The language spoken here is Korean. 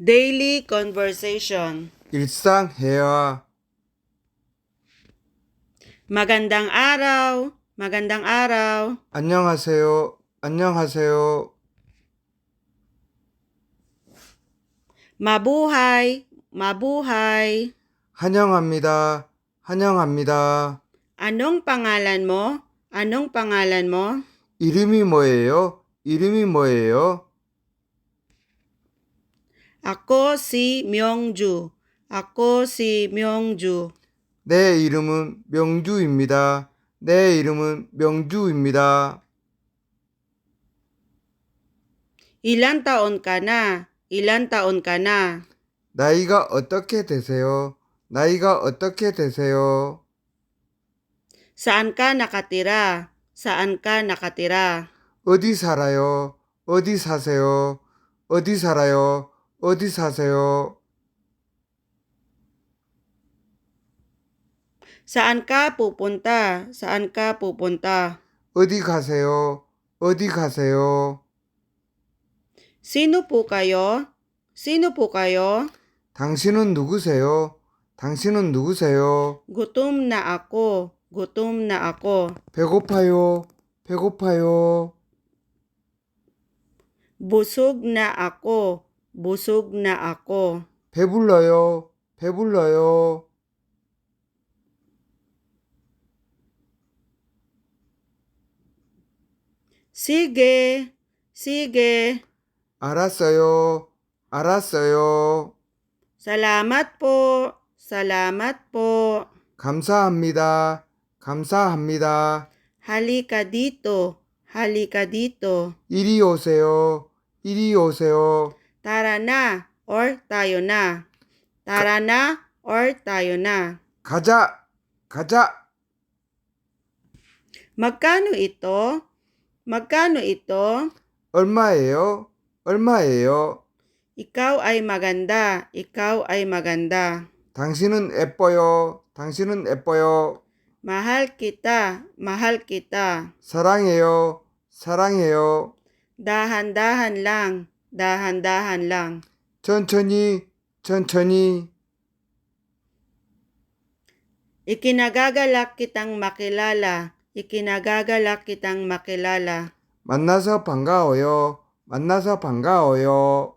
Daily conversation. 일상 회화, Magandang araw. Magandang araw. 안녕하세요, 안녕하세요, Mabuhay. Mabuhay. 환영합니다, 환영합니다. Anong pangalan mo? Anong pangalan mo? 이름이 뭐예요? 이름이 뭐예요? Ako si Myongju. Ako si Myongju. 내 이름은 명주입니다. 내 이름은 명주입니다. Ilan taon ka na? Ilan taon ka na? 나이가 어떻게 되세요? 나이가 어떻게 되세요? Saan ka nakatira? Saan ka nakatira? 어디 살아요? 어디 사세요? 어디 살아요? 어디 사세요? Saan ka pupunta? Saan ka pupunta? 어디 가세요? 어디 가세요? Sino po kayo? Sino po kayo? 당신은 누구세요? 당신은 누구세요? Gutom na ako. Gutom na ako. 배고파요. 배고파요. Busog na ako. Busog na ako. 배불러요. 배불러요. Sige. Sige. 알았어요. 알았어요. Salamat po. Salamat po. 감사합니다. 감사합니다. Halika dito. Halika dito. 이리 오세요. 이리 오세요. Tara na or tayo na. Tara na or tayo na. 가자. 가자. Magkano ito? Magkano ito? 얼마예요? 얼마예요? Ikaw ay maganda. Ikaw ay maganda. 당신은 예뻐요. 당신은 예뻐요. Mahal kita. Mahal kita. 사랑해요. 사랑해요. Dahan-dahan lang. Dahan-dahan lang. 천천히, 천천히. Ikinagagalak kitang makilala. Ikinagagalak kitang makilala. 만나서 반가워요. 만나서 반가워요.